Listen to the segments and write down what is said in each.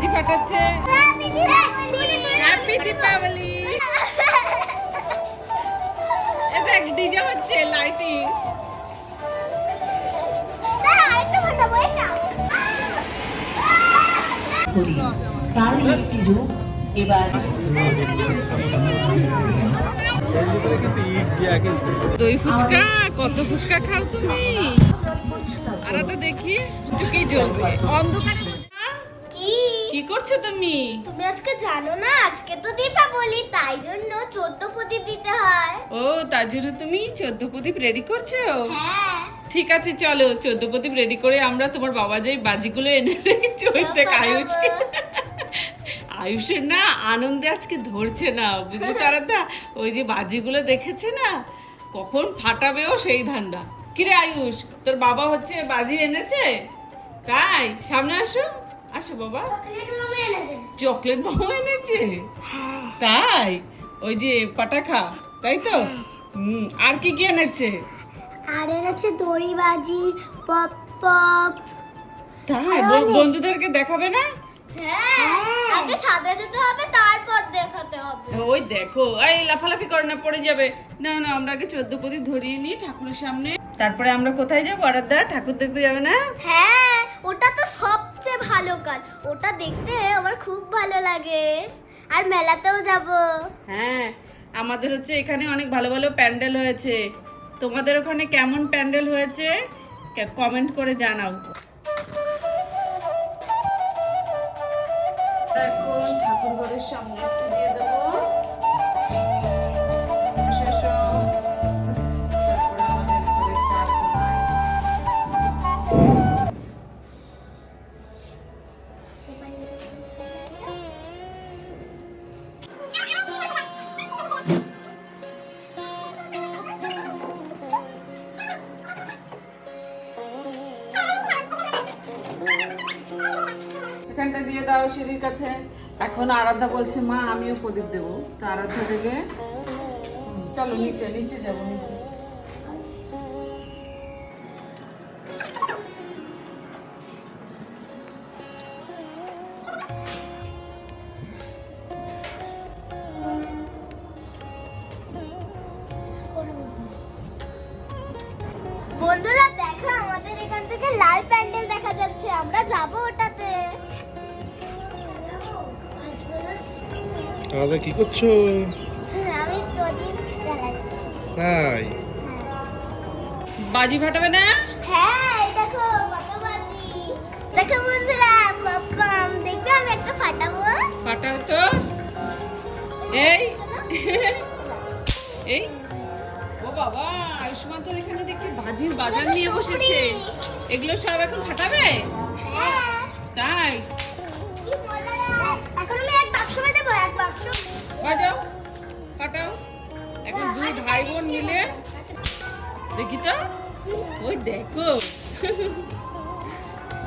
বাজি ফাটাচ্ছে। হ্যাপি দীপাবলি দেখ ডিজে হচ্ছে লাইটিং করি। তার একটি রূপ এবার দই ফুচকা কত ফুচকা খাও তুমি? আর তো দেখি চুকেই জ্বলবে। অন্ধকারে। কি করছ তুমি? তুমি আজকে জানো না আজকে তো দীপাবলি তাই জন্য চোদ্দ প্রদীপ দিতে হয়। ও তার জন্য তুমি চোদ্দ প্রদীপ রেডি করছ? হ্যাঁ। ঠিক আছে চলো চোদ্দ প্রদীপ রেডি করে আমরা তোমার বাবা যে বাজিগুলো এনে রেখেছি ওই থেকে বানাবো। আয়ুষের না আনন্দে আজকে ধরছে না। বুঝলি তারা দা ওই যে বাজিগুলো দেখেছে না কখন ফাটাবেও সেই ধান্দা। কিরে আয়ুষ তোর বাবা হচ্ছে বাজি এনেছে? তাই সামনে আসো। আসো বাবা। চকলেট মামা এনেছে। এনেছে? তাই? ওই যে পাটাখা তাই তো? আর কি কি এনেছে? আর এনেছে পপ পপ। তাই? বন্ধুদেরকে দেখাবে না? হ্যাঁ আগে ছাদে যেতে হবে তারপর দেখাতে হবে। ওই দেখো এই লাফালাফি করে না পড়ে যাবে। না না আমরা আগে চোদ্দ প্রদীপ ধরিয়ে নিই ঠাকুরের সামনে। তারপরে আমরা কোথায় যাব? আরাধ্যা ঠাকুর দেখতে যাবে না? হ্যাঁ ওটা তো সবচেয়ে ভালো কাজ ওটা দেখতে আমার খুব ভালো লাগে। আর মেলাতেও যাব। হ্যাঁ আমাদের হচ্ছে এখানে অনেক ভালো ভালো প্যান্ডেল হয়েছে। তোমাদের ওখানে কেমন প্যান্ডেল হয়েছে? কমেন্ট করে জানাও। এখন ঠাকুর ঘরের সামনে একটু দিয়ে এখানটা দিয়ে দাও সিঁড়ির কাছে। এখন আরাধ্যা বলছে, মা, আমিও প্রদীপ দেবো। তো আরাধ্যা থেকে চলো, নিচে নিচে যাব, নিচে। বন্ধুরা, দেখো, আমাদের এখান থেকে লাল প্যান্ডেল দেখা যাচ্ছে। আমরা যাব ওটাতে। দাদা কি করছ? আমি প্রদীপ জ্বালাচ্ছি। তাই? বাজি ফাটাবে না? হ্যাঁ দেখো কত বাজি। দেখো বন্ধুরা পপকর্ন দেখবে আমি একটা ফাটাবো? ফাটাও তো। এই। এই। ও বাবা আয়ুষ্মান তো এখানে দেখছি বাজির বাজার নিয়ে বসেছে। এগুলো সব এখন ফাটাবে? হ্যাঁ। তাই কি মজা এখন আমি এক বাক্স বাজাবো এক বাক্স বাজাও ফাটাও এখন দুই ভাই বোন মিলে দেখি তো? ওই দেখো।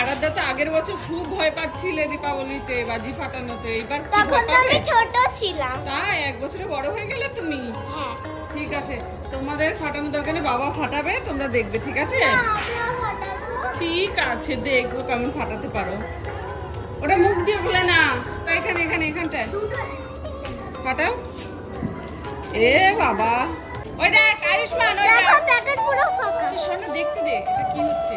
আরাধ্যা তো আগের বছর খুব ভয় পাচ্ছিলে দীপাবলিতে বাজি ফাটানোতে। এবার তখন তো আমি ছোট ছিলাম। তাই এক বছরে বড় হয়ে গেলে তুমি? হ্যাঁ। ঠিক আছে তোমাদের ফাটানো দরকার বাবা ফাটাবে তোমরা দেখবে ঠিক আছে? ঠিক আছে দেখব কেমন ফাটাতে পারো। ওটা মুখ দিয়ে বলে না। এখানে এখানে এখানটায়। ফাটাও এ বাবা। ওই দেখ আয়ুষ্মান ওই দেখ। প্যাকেট পুরো ফাঁকা। শোনো দেখতে দে এটা কি হচ্ছে?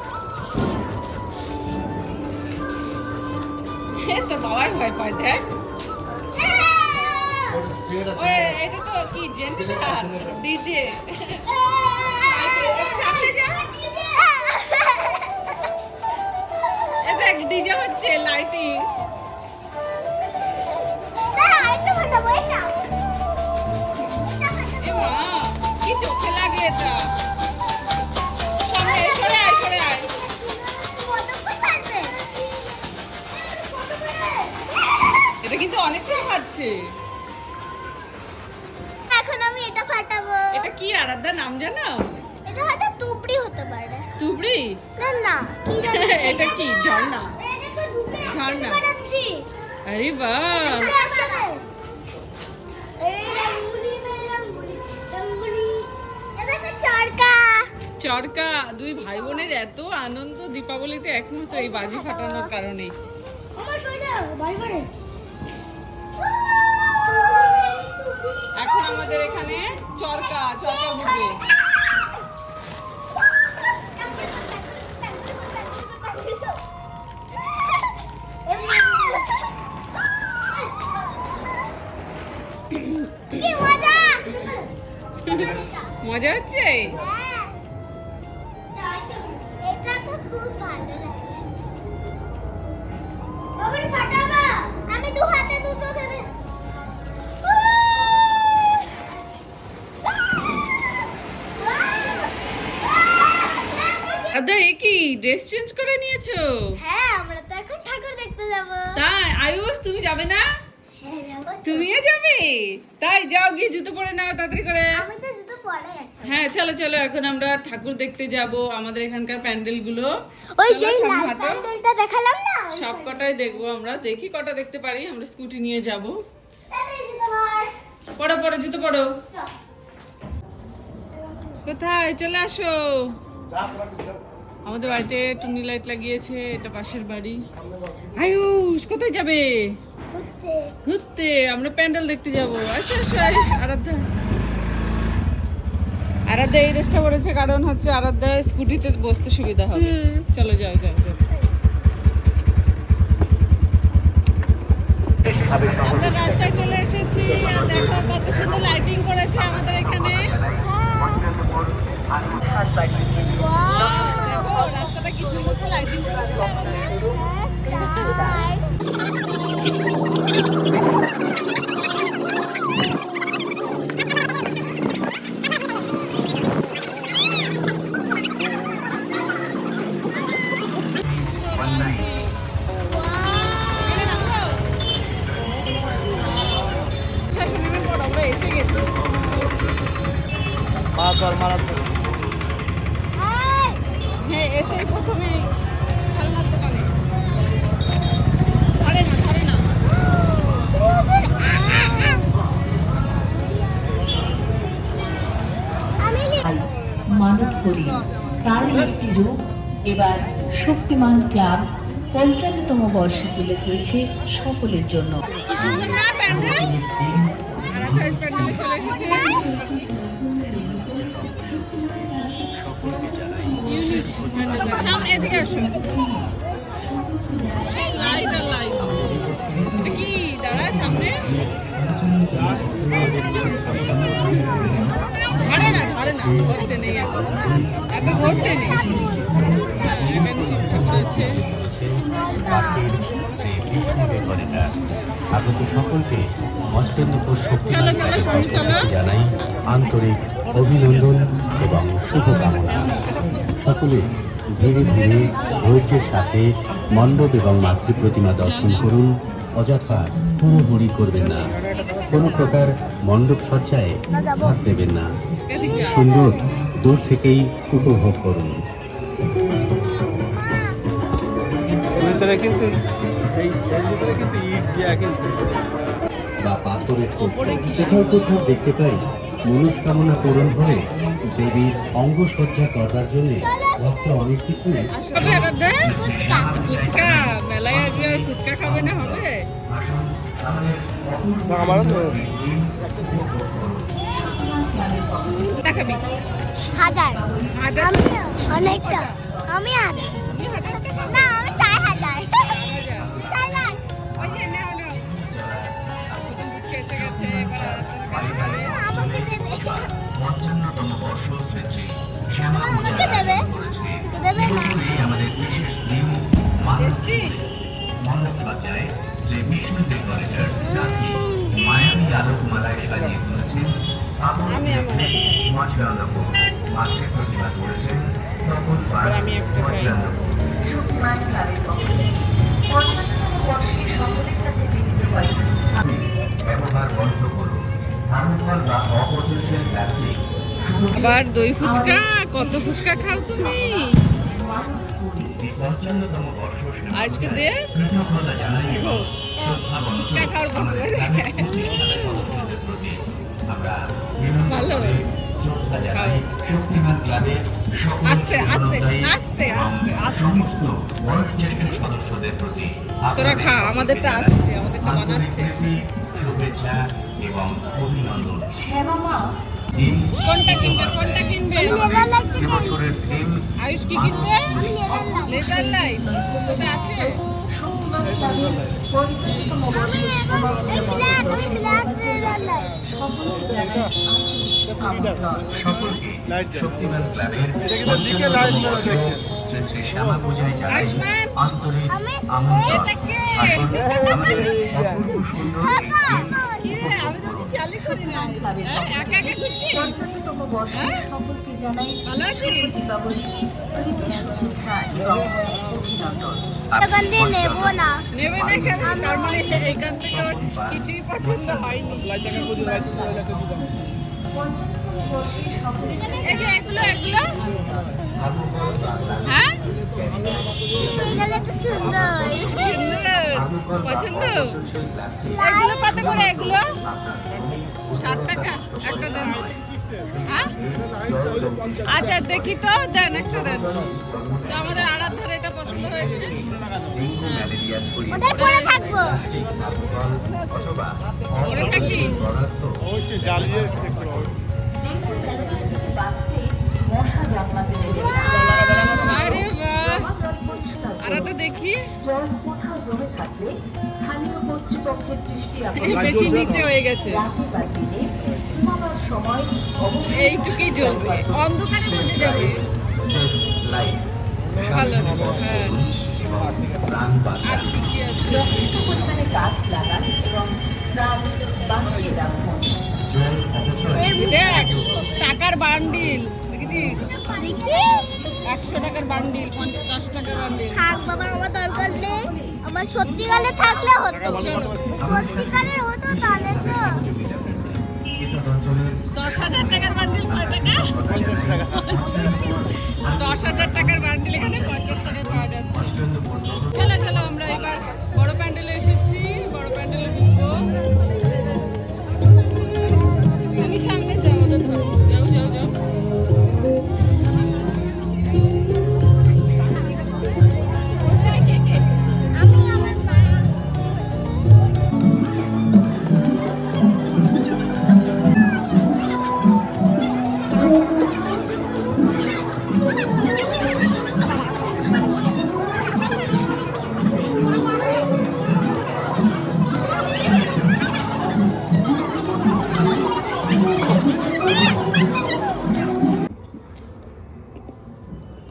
এ তো বাবাই ভয় পায়, দেখ। এটা তো কি জেন্টার ডিজে। দেখ, ডিজে হচ্ছে লাইটিং কি চোখে লাগে এটা? খাচ্ছে এখন আমি এটা ফাটাবো। এটা কি আরাধ্যা নাম জানো? এটা হয়তো তুবড়ি হতে পারে। তুবড়ি না না কি জানি। এটা কি? ঝর্ণা। ঝর্ণা। ফাটাচ্ছি আরে বাহ। চরকা দুই ভাই বোনের এত আনন্দ দীপাবলিতে একমাত্র এই বাজি ফাটানোর কারণে। আমার সোজা বাড়ি এখন আমাদের এখানে চরকা চরকা উঠবে মজা? মজা হচ্ছে? এটা তো খুব ভালো লাগে। দাদা এ কি ড্রেস চেঞ্জ করে নিয়েছো? হ্যাঁ আমরা তো এখন ঠাকুর দেখতে যাব। তাই? আয়ুষ তুমি যাবে না? হ্যাঁ তুমিও যাবে? তাই যাও গিয়ে জুতো পরে নাও তাড়াতাড়ি করে। আমি তো জুতো পরে আছি। হ্যাঁ চলো চলো এখন আমরা ঠাকুর দেখতে যাব আমাদের এখানকার প্যান্ডেলগুলো ওই যে লাল প্যান্ডেলটা দেখালাম না? সব কটাই দেখব আমরা। দেখি কটা দেখতে পারি আমরা স্কুটি নিয়ে যাব। পড়ো পড়ো জুতো পড়ো। কোথায়? চলে আসো। আমাদের বাড়িতে টুনি লাইট লাগিয়েছে এটা পাশের বাড়ি। আয়ুষ কোথায় যাবে? ঘুরতে। আমরা প্যান্ডেল দেখতে যাব। আচ্ছা আসো আরাধ্যা। আরাধ্যা এই ড্রেসটা পড়েছে কারণ হচ্ছে আরাধ্যা স্কুটিতে বসতে সুবিধা হবে। চলো যাও যাও যাও। আমরা রাস্তায় চলে এসেছি আর দেখো কত সুন্দর লাইটিং করেছে আমাদের এখানে। এসে গেছি। মাছ আর মারাত্মক হ্যাঁ এসেই প্রথমে খেলনার দোকানে। ধরে না ধরে না। মানত করি। তারই একটি রূপ এবার শক্তিমান ক্লাব পঞ্চান্নতম বর্ষে তুলে ধরেছে সকলের জন্য। সামনে এদিকে আসো লাইট আর লাইট কি দাঁড়া সামনে ধরে না ধরে না ধরতে নেই এখন এত ধরতে নেই হ্যাঁ, কাঠের শ্রী বিষ্ণুদেবরেরা আগত সকলকে অষ্টন্দপুর শক্তি। জানাই আন্তরিক অভিনন্দন এবং শুভকামনা। সকলে ধীরে ধীরে ধৈর্যের সাথে মণ্ডপ এবং মাতৃ প্রতিমা দর্শন করুন, অযথা হুড়োহুড়ি করবেন না। কোনো প্রকার মণ্ডপ সজ্জায় ভাগ দেবেন না। সুন্দর দূর থেকেই উপভোগ করুন। কিন্তু এই এর ভিতরে কিন্তু ইট দেয়া কিন্তু বা পাথরের। কোথাও কোথাও দেখতে পাই মনস্কামনা পূরণ হয়ে দেবীর অঙ্গসজ্জা করবার জন্য ভক্ত অনেক আরাধ্যা ফুচকা। মেলায় আসবে আর ফুচকা খাবে না হবে? আমারও তো হাজার। হাজার? আমি অনেকটা। আমি হাজার। পঞ্চান্নতম বর্ষ না আমাদের বিশেষ টেস্টি মণ্ডপ যে বিষ্ণুদেব কলেজের নাতি মায়াবী আলোকমালায় সাজিয়ে তুলেছেন আপন মহাশিরানন্দ মাসের প্রতিবাদ করেছেন তখন কয়েকটি ব্যবহার বন্ধ আবার দই ফুচকা? কত ফুচকা খাও তুমি? আজকে দে। ফুচকা খাওয়ার ভালো। তোরা খা, আমাদেরটা আসছে বানাচ্ছে। শুভেচ্ছা এবং অভিনন্দন। শ্যামা কোনটা কিনবে কোনটা কিনবে? এবছরের থিম আয়ুষ কি কিনবে? Laser light. কোথায় আছে? আন্তরিক আমাদের অপূর্ব সুন্দর সকলকে জানাই ভালো আছিস? দীপাবলি প্রীতি শুভেচ্ছা এবং অভিনন্দন। নেব না। নেবে না কেন? তার মানে এখান থেকে ওর কিছুই পছন্দ হয়নি। পঞ্চান্নতম বর্ষে সকলের কাছে এই যে এগুলো এগুলো? হ্যাঁ? এখানে তো সুন্দর। সুন্দর। পছন্দ? এগুলো কত করে এগুলো? ষাট টাকা একটা দেন। হ্যাঁ? আচ্ছা দেখি তো দেন একটা দেন। তো আমাদের আরাধ্যার এটা পছন্দ হয়েছে? হ্যাঁ। আরে বাহ! জল পরিষ্কার দেখি। জমে থাকলে স্থানীয় কর্তৃপক্ষের দৃষ্টি আকর্ষণ বেশি নিচে হয়ে গেছে। রাতে বা দিনে ঘুমাবার সময় অবশ্যই এইটুকুই জ্বলবে। অন্ধকারে বুঝে যাবে। লাইট। ভালো হ্যাঁ। প্রাণ বাঁচা আর কি কি আছে? যথেষ্ট পরিমাণে গাছ লাগান এবং গাছ বাঁচিয়ে রাখুন। দেখ টাকার বান্ডিল। দেখেছিস? একশো টাকার বান্ডিল পঞ্চাশ টাকার বান্ডিল। আমার সত্যিকারে থাকলে হতো। সত্যিকারে হতো তাহলে তো। দশ হাজার টাকার বান্ডিল কয় দশ হাজার টাকার বান্ডিল এখানে পঞ্চাশ টাকায় পাওয়া যাচ্ছে।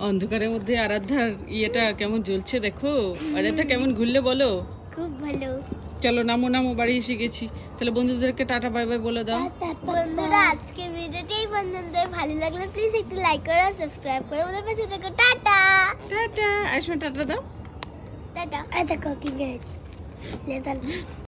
অন্ধকারের মধ্যে আরাধ্যার ইয়েটা কেমন জ্বলছে দেখো? আরাধ্যা কেমন ঘুরলে বলো? খুব ভালো। চলো নামো নামো বাড়ি এসে গেছি। তাহলে বন্ধুদেরকে টাটা বাই বাই বলে দাও। বন্ধুরা আজকের ভিডিওটি এই পর্যন্ত ভালো লাগলে। প্লিজ একটু লাইক করো সাবস্ক্রাইব করো। ওদের পাশে দেখো টাটা। টাটা। আয়ুষ্মান টাটা দাও। টাটা। এই দেখো কি গেছে